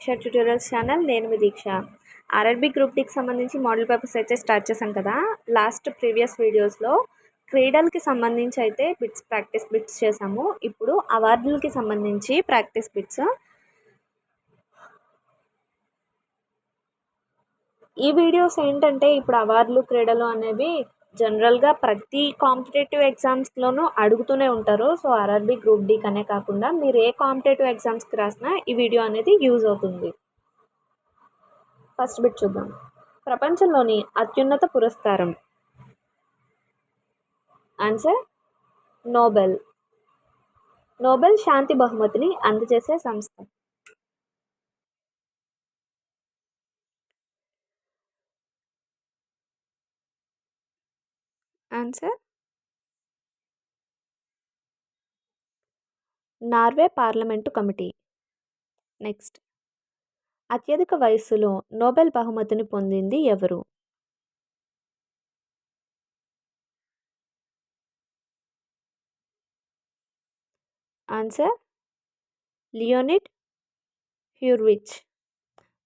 దీక్ష tutorials channel నేను మీ దీక్ష. RRB group డికి సంబంధించి model papers అయితే స్టార్ట్ చేశాం కదా. లాస్ట్ ప్రీవియస్ వీడియోస్లో క్రీడలకి సంబంధించి అయితే బిట్స్ ప్రాక్టీస్ బిట్స్ చేసాము ఇప్పుడు అవార్డులకి సంబంధించి ప్రాక్టీస్ బిట్స్ ఈ వీడియోస్ ఏంటంటే ఇప్పుడు అవార్డులు క్రీడలు అనేవి జనరల్గా ప్రతి కాంపిటేటివ్ ఎగ్జామ్స్లోనూ అడుగుతూనే ఉంటారు. సో ఆర్ఆర్బి గ్రూప్ డి కనే కాకుండా మీరు ఏ కాంపిటేటివ్ ఎగ్జామ్స్కి రాసినా ఈ వీడియో అనేది యూజ్ అవుతుంది. ఫస్ట్ బిట్ చూద్దాం. ప్రపంచంలోని అత్యున్నత పురస్కారం. ఆన్సర్? నోబెల్. నోబెల్ శాంతి బహుమతిని అందజేసే సంస్థ. Answer Norway parliament committee. Next అత్యధిక వయస్సులో నోబెల్ బహుమతిని పొందింది ఎవరు? ఆన్సర్ లియోనిడ్ హ్యూర్విచ్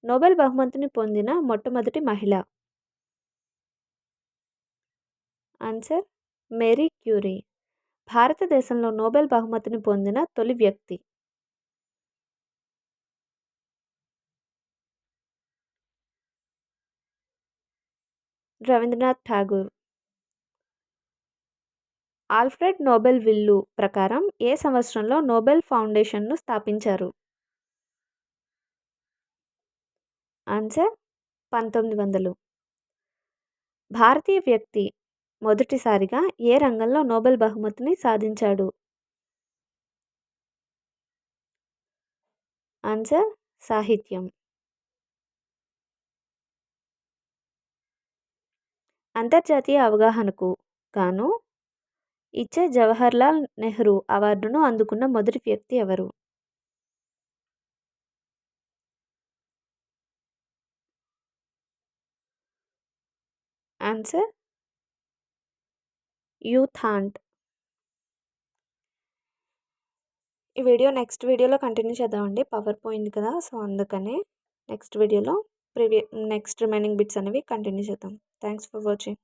నోబెల్ బహుమతిని పొందిన మొట్టమొదటి మహిళ. Answer Marie Curie. భారతదేశంలో నోబెల్ బహుమతిని పొందిన తొలి వ్యక్తి. Rabindranath Tagore. Alfred Nobel will ప్రకారం ఏ సంవత్సరంలో నోబెల్ ఫౌండేషన్ను స్థాపించారు? ఆన్సర్ పంతొమ్మిది వందలు. భారతీయ వ్యక్తి మొదటిసారిగా ఏ రంగంలో నోబెల్ బహుమతిని సాధించాడు? ఆన్సర్ సాహిత్యం. అంతర్జాతీయ అవగాహనకు గాను ఇచ్చే జవహర్లాల్ నెహ్రూ అవార్డును అందుకున్న మొదటి వ్యక్తి ఎవరు? ఆన్సర్ యూథాంట్ ఈ వీడియో నెక్స్ట్ వీడియోలో కంటిన్యూ చేద్దామండి. పవర్ పోయింది కదా సో అందుకని నెక్స్ట్ వీడియోలో ప్రివియ నెక్స్ట్ రిమైనింగ్ బిట్స్ అనేవి కంటిన్యూ చేద్దాం. Thanks for watching.